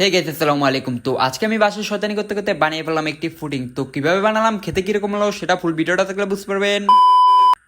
হে গেছে আসসালামু আলাইকুম। তো আজকে আমি বাসায় শয়তানি করতে করতে বানিয়ে ফেললাম একটি ফুডিং। তো কীভাবে বানালাম, খেতে কীরকম হলো, সেটা ফুল ভিডিওটা থাকলে বুঝতে পারবেন।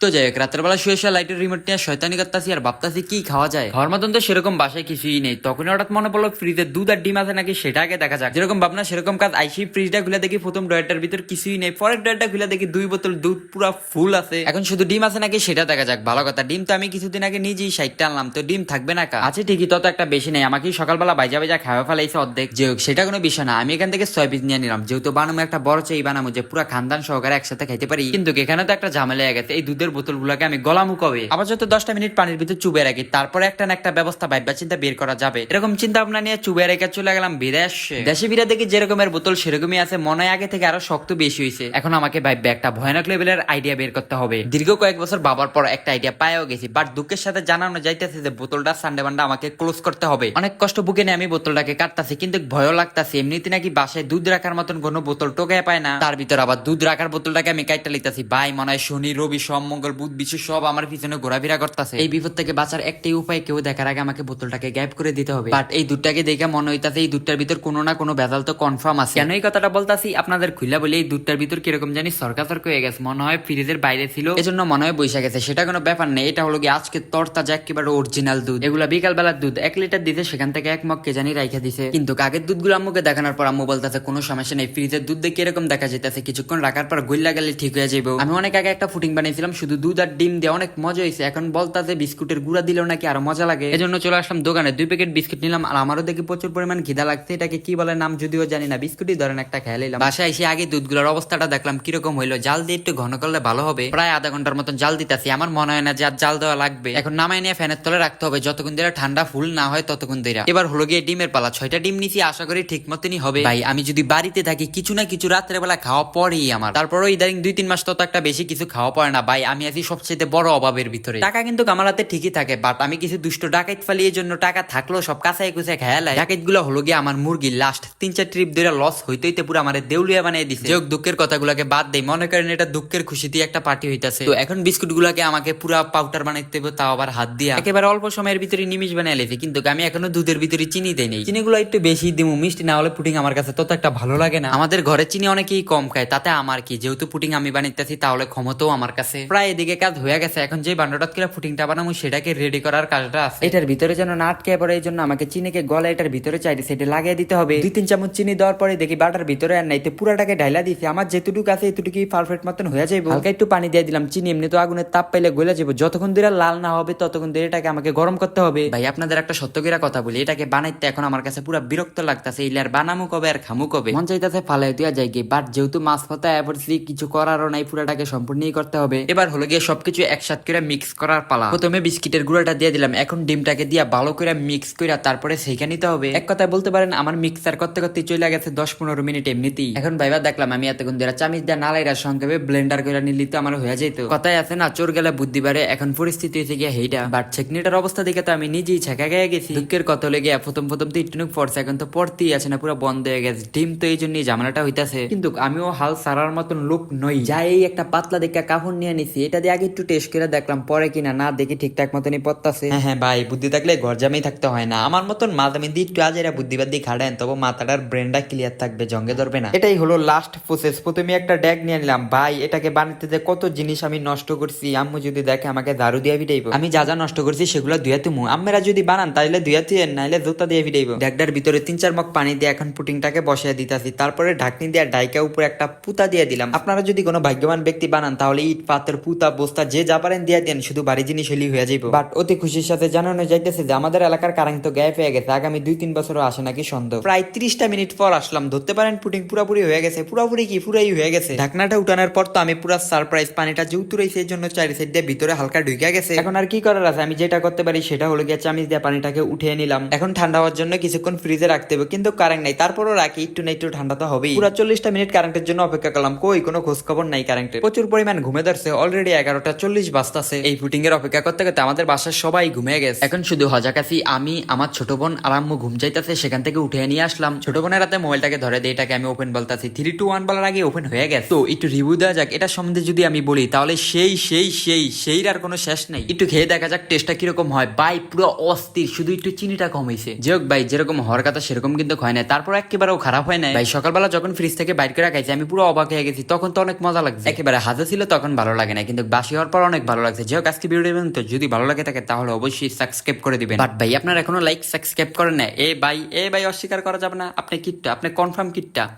তো যাই হোক, রাতের বেলা শুয়ে শুয়ে লাইটের রিমোট নিয়ে শয়তানি করতেছি আর ভাবতাছি কি খাওয়া যায়। খাওয়ার মতন তো সেরকম বাসায় কিছুই নেই। তখন হঠাৎ মনে পড়ল ফ্রিজে দুধ আর ডিম আছে নাকি সেটা আগে দেখা যাক। যেরকম ভাবনা, সেরকম কাজ আইসি ফ্রিজটা খুলে দেখি প্রথম ড্রয়ারটার ভিতর কিছুই নেই। পরের ড্রয়ারটা খুলে দেখি দুই বোতল দুধ পুরো ফুল আছে। এখন শুধু ডিম আছে নাকি সেটা দেখা যাক। ভালো কথা, ডিম তো আমি কিছুদিন আগে নিজেই সাইডটা আনলাম, তো ডিম থাকবে না কা আছে ঠিকই, তত একটা বেশি নেই। আমাকে সকালবেলা বাইজা বাইজা খাওয়া ফেলাইছে অর্ধেক। যে হোক, সেটা কোনো বিষয় না। আমি এখান থেকে ছয় পিস নিয়ে নিলাম। যেহেতু বানামো একটা বড় চাই বানামো যে পুরো খানদান সহকারে একসাথে খাইতে পারি। কিন্তু এখানে তো একটা ঝামেলা হয়ে গেছে। এই দুধের বোতলগুলোকে আমি গলামু কবে? আবার যত দশটা মিনিট পানির ভিতর চুবে রাখি, তারপরে একটা না একটা ব্যবস্থা ভাইবা চিন্তা বের করা যাবে। এরকম চিন্তা ভাবনা নিয়ে চুবে রেখে চলে গেলাম বিদেশে। দেশে বিরা দেখি যেরকমের বোতল সেরকমই আছে, মনে আগে থেকে আরও শক্ত বেশি হয়েছে। এখন আমাকে ভাইবে একটা ভয়ানক লেভেলের আইডিয়া বের করতে হবে। দীর্ঘ কয়েক বছর বাবার পর একটা আইডিয়া পাইও গেছি বাট দুঃখের সাথে জানানো যাইতেছে যে বোতলটা সানডে বান্ডা আমাকে ক্লোজ করতে হবে। অনেক কষ্ট বুকে নিয়ে আমি বোতলটাকে কাটতাছি, কিন্তু ভয়ও লাগতাছে। এমনিতে নাকি বাসায় দুধ রাখার মতন কোনো বোতল টোকায় পায় না। তার ভিতর আবার দুধ রাখার বোতলটাকে আমি কাইটা লিতাছি ভাই, মনে হয় শনি, রবি সোম মঙ্গল বুধ বিশ্ব সব আমার পিছনে ঘোরাফেরা করতেছে। এই বিপদ থেকে বাঁচার একটাই উপায় কেউ দেখার আগে আমাকে বোতলটাকে গ্যাপ করে দিতে হবে। বাট এই দুধটাকে দেখে মনে হইতাছে এই দুধটার ভিতর কোনো না কোনো ভেজাল তো কনফার্ম আছে। কেন এই কথাটা বলতাছি? আপনাদের খুলে বলি এই দুধটার ভিতর কীরকম জানি সরকার সরক হয়ে গেছে। মনে হয় ফ্রিজের বাইরে ছিল। এজন্য মনে হয় বৈশা গেছে। সেটা কোনো ব্যাপার নেই। এটা হলো কি আজকে তরতাজা একেবারে অরিজিনাল দুধ। এগুলা বিকাল বেলার দুধ। এক লিটার দিতে সেখান থেকে এক মগ কে জানি রাইখা দিছে। কিন্তু কাগের দুধগুলো আম্মুকে দেখানোর পর আম্মু বলতেছে কোনো সমস্যা নেই। ফ্রিজের দুধ দেখে এরকম দেখা যেতেছে কিছুক্ষণ রাখার পর গইল্লা গেলে ঠিক হয়ে যাবে আমি অনেক আগে একটা ফুটিং বানিয়েছিলাম শুধু দুধ আর ডিম দিয়ে অনেক মজা হয়েছে। এখন বলতাছে বিস্কুটের গুঁড়া দিলেও নাকি আরও মজা লাগে। এজন্য চলে আসলাম দোকানে। দুই প্যাকেট বিস্কুট নিলাম। আর আমারও দেখি প্রচুর পরিমাণ খিদা লাগছে। এটাকে কি বলে নাম যদিও জানি না। বিস্কুটই ধরেন একটা খেয়ে নিলাম। বাসায় এসে আগে দুধগুলোর অবস্থাটা দেখলাম। কীরকম হইল? জাল দিয়ে একটু ঘন করলে ভালো হবে। প্রায় আধা ঘণ্টার মতন জাল দিতেছি। আমার মনে হয় না যে আর জাল দেওয়া লাগবে। এখন নামাই নিয়ে ফ্যানের তলে রাখতে হবে। যতক্ষণ ধরে ঠান্ডা ফুল না হয় ততক্ষণ ধরে। এবার হলো গিয়ে ডিমের পালা। ছয়টা ডিম নিছি। আশা করি ঠিক মতনই হবে। ভাই, আমি যদি বাড়িতে থাকি, কিছু না কিছু রাত্রে বেলা খাওয়া পরেই আমার। তারপরও ইদারিং দুই তিন মাস তত একটা বেশি কিছু খাওয়া পড়ে না। ভাই, আমি আছি সবচেয়ে বড় অভাবের ভিতরে। টাকা কিন্তু আমার হাতে ঠিকই থাকে বাট আমি কিছু দুষ্ট ডাকাইত ফালিয়ে জন্য টাকা থাকলেও সব কাছাই কুছে খেয়াল ডাকাইতগুলো হলো গিয়ে আমার মুরগি লাস্ট তিন চার ট্রিপ ধরে লস হইতে হইতে পুরো আমার দেউলিয়া বানিয়ে দিছে। যোগ দুঃখের কথাগুলোকে বাদ দেই। মনে করেন এটা দুঃখের খুশিতে একটা পার্টি হইতাছে। তো এখন বিস্কুট গুলাকে আমাকে পুরো পাউডার বানাইতে হবে তাও আবার হাত দিয়া। একেবারে অল্প সময়ের ভিতরে নিমিশ বানিয়ে লেছি কিন্তু আমি এখনও দুধের ভিতরে চিনি দেই নেই। চিনি গুলো একটু বেশি দিমু মিষ্টি না হলে পুটিং আমার কাছে তত একটা ভালো লাগে না। আমাদের ঘরে চিনি অনেকেই কম খায় তাতে আমার কি? যেহেতু পুটিং আমি বানাইতেছি তাহলে ক্ষমতাও আমার কাছে। প্রায় এদিকে কাজ হয়ে গেছে। এখন যে বান্ডটাত করে পুটিংটা বানাবো সেটাকে রেডি করার কাজটা আছে। এটার ভিতরে যেন না আটকে পড়ে এই জন্য আমাকে চিনিকে গলা এটার ভিতরে চাইতে সেটা লাগিয়ে দিতে হবে। দুই তিন চামচ চিনি দেওয়ার পরে দেখি বাটার ভিতরে আর নাইতে পুরাটাকে ঢাইলা দিছি আমার যেটুকু আছে এতটুকুই পারফেক্ট মতন হয়ে যাবে হালকা একটু পানি দিয়ে দিলাম চিনি এমনি তো আগুনের তাপ পাইলে গলে যাব যতক্ষণ ধরে লাল না হবে ততক্ষণ ধরে এটাকে আমাকে গরম করতে হবে। ভাই আপনাদের একটা সত্যকিরা কথা বলি এটাকে বানাইতে এখন আমার কাছে পুরো বিরক্ত লাগতেছে। ইলার বানামু কবে আর খামু কবে? মন চাইতেছে ফালাই দিয়া যাই গিয়ে বাট যেহেতু মাছ পাতা এফরসি কিছু করারও নাই পুরাটাকে সম্পূর্ণই করতে হবে। এবার হলো গিয়ে সবকিছু একসাথে করে মিক্স করার পালা। প্রথমে বিস্কিটের গুঁড়োটা দিয়ে দিলাম, এখন ডিমটাকে দিয়া ভালো করে মিক্স করে তারপরে সেখে নিতে হবে। এক কথায় বলতে পারেন, আমার মিক্সার করতে করতে চলে গেছে দশ পনেরো মিনিট এমনিতেই। এখন ভাইবা দেখলাম, আমি এতক্ষণ ধরে চামিচ দিয়ে নালাইরা সংক্ষেপে ব্লেন্ডার করে নিলি তো আমার হয়ে যেত কথায় আছে না, চোর গেলে বুদ্ধি বাড়ে, এখন পরিস্থিতি হয়েছে গিয়ে হেইটা বাট ছেকনিটার অবস্থা দেখে তো আমি নিজেই ছেঁকা গিয়ে গেছি। দুঃখের কথা হলে গিয়ে প্রথম প্রথম তো একটু পড়ছে এখন তো পড়তেই আছে না, পুরো বন্ধ হয়ে গেছে। ডিম তো এই জন্যই ঝামেলাটা হইতাছে। কিন্তু আমিও হাল সারার মতন লোক নই। যাই একটা পাতলা দেখে কাপড় নিয়ে নিছি। এটা দিয়ে আগে একটু টেস্ট করে দেখলাম পরে কিনা না দেখি ঠিকঠাক মতনই পড়তাছে। হ্যাঁ হ্যাঁ ভাই বুদ্ধি থাকলে ঘর জামেই থাকতে হয় না। আমার মতন মাথা মিদি একটু আজ এরা বুদ্ধিবাদ দিয়ে খাড়েন তবে মাথাটার ব্রেনটা ক্লিয়ার থাকবে জঙ্গে ধরবে না। এটাই হলো লাস্ট প্রসেস প্রথমে একটা ড্যাগ নিয়ে নিলাম। ভাই এটাকে বানাতে যে কত জিনিস আমি নষ্ট করছি। আম্মু যদি দেখে আমাকে দারু দিয়ে ভিটাইব। আমি যা যা নষ্ট করছি সেগুলো ধুয়াতে মু আম্মেরা যদি বানান তাহলে ধুয়াতে নাইলে জুতা দিয়ে ভিটাইব। ড্যাগটার ভিতরে তিন চার মগ পানি দিয়ে এখন পুটিংটাকে বসিয়ে দিতাছি। তারপরে ঢাকনি দিয়ে ডাইকা উপরে একটা পুতা দিয়ে দিলাম। আপনারা যদি কোনো ভাগ্যবান ব্যক্তি বানান তাহলে ইট পাথর পুতা বস্তা যে যা পারেন দিয়ে দেন শুধু বাড়ি জিনিস হলেই হয়ে যাইব। বাট অতি খুশির সাথে জানানো যাইতেছে যে আমাদের এলাকার কারেন্ট তো গ্যাপ হয়ে গেছে আগামী দুই তিন বছরও আসে নাকি সন্দেহ। প্রায় ত্রিশটা মিনিট পর আসলাম ধরতে পারেন পুটিং পুরাপুরি হয়ে গেছে পুরাপুরি কি পুরাই হয়ে গেছে। ঢাকনাটা উঠানোর পর তো আমি পুরো সারপ্রাইজ পানিটা যেহেতু রয়েছে এই জন্য চারি সাইড দিয়ে ভিতরে হালকা ঢুকে গেছে। এখন আর কি করার আছে? আমি যেটা করতে পারি সেটা হলো গিয়ে চামিচ দিয়ে পানিটাকে উঠিয়ে নিলাম। এখন ঠান্ডা হওয়ার জন্য কিছুক্ষণ ফ্রিজে রাখতে হবে কিন্তু কারেন্ট নাই। তারপরও রাখি একটু না একটু ঠান্ডা তো হবেই। পুরো চল্লিশটা মিনিট কারেন্টের জন্য অপেক্ষা করলাম। কই কোনো খোঁজ খবর নাই কারেন্টের প্রচুর পরিমাণ ঘুমে ধরছে অলরেডি অলরেডি এগারোটা চল্লিশ বাজতাছে। এই ফুটিং এর অপেক্ষা করতে করতে আমাদের বাসার সবাই ঘুমিয়ে গেছে। এখন শুধু হজাকাছি আমি আমার ছোট বোন আর আম্মু ঘুম যাইতেছে সেখান থেকে উঠে নিয়ে আসলাম। ছোট বোনের রাতে মোবাইলটাকে ধরে দিয়ে এটাকে আমি ওপেন বলতাছি। থ্রি টু ওয়ান বলার আগে ওপেন হয়ে গেছে। তো একটু রিভিউ দেওয়া যাক এটা সম্বন্ধে যদি আমি বলি তাহলে সেই সেই সেই সেই আর কোনো শেষ নাই। একটু খেয়ে দেখা যাক টেস্টটা কীরকম হয়। বাই পুরো অস্থির শুধু একটু চিনিটা কম হয়েছে যে হোক ভাই যেরকম হওয়ার কথা সেরকম কিন্তু হয় না তারপর একেবারেও খারাপ হয় না ভাই সকালবেলা যখন ফ্রিজ থেকে বাইর করে খাইছি আমি পুরো অবাক হয়ে গেছি তখন তো অনেক মজা লাগছে। একেবারে হাজা ছিল তখন ভালো লাগে না কিন্তু বাসি হওয়ার পর অনেক ভালো লাগছে। যে আজকে ভিডিও দেবেন তো যদি ভালো লাগে থাকে, তাহলে অবশ্যই সাবস্ক্রাইব করে দিবেন। বাট ভাই, আপনার এখনও লাইক সাবস্ক্রাইব করেন না এ ভাই এ ভাই অস্বীকার করা যাবে না। আপনি কিটটা, আপনি কনফার্ম কিটটা।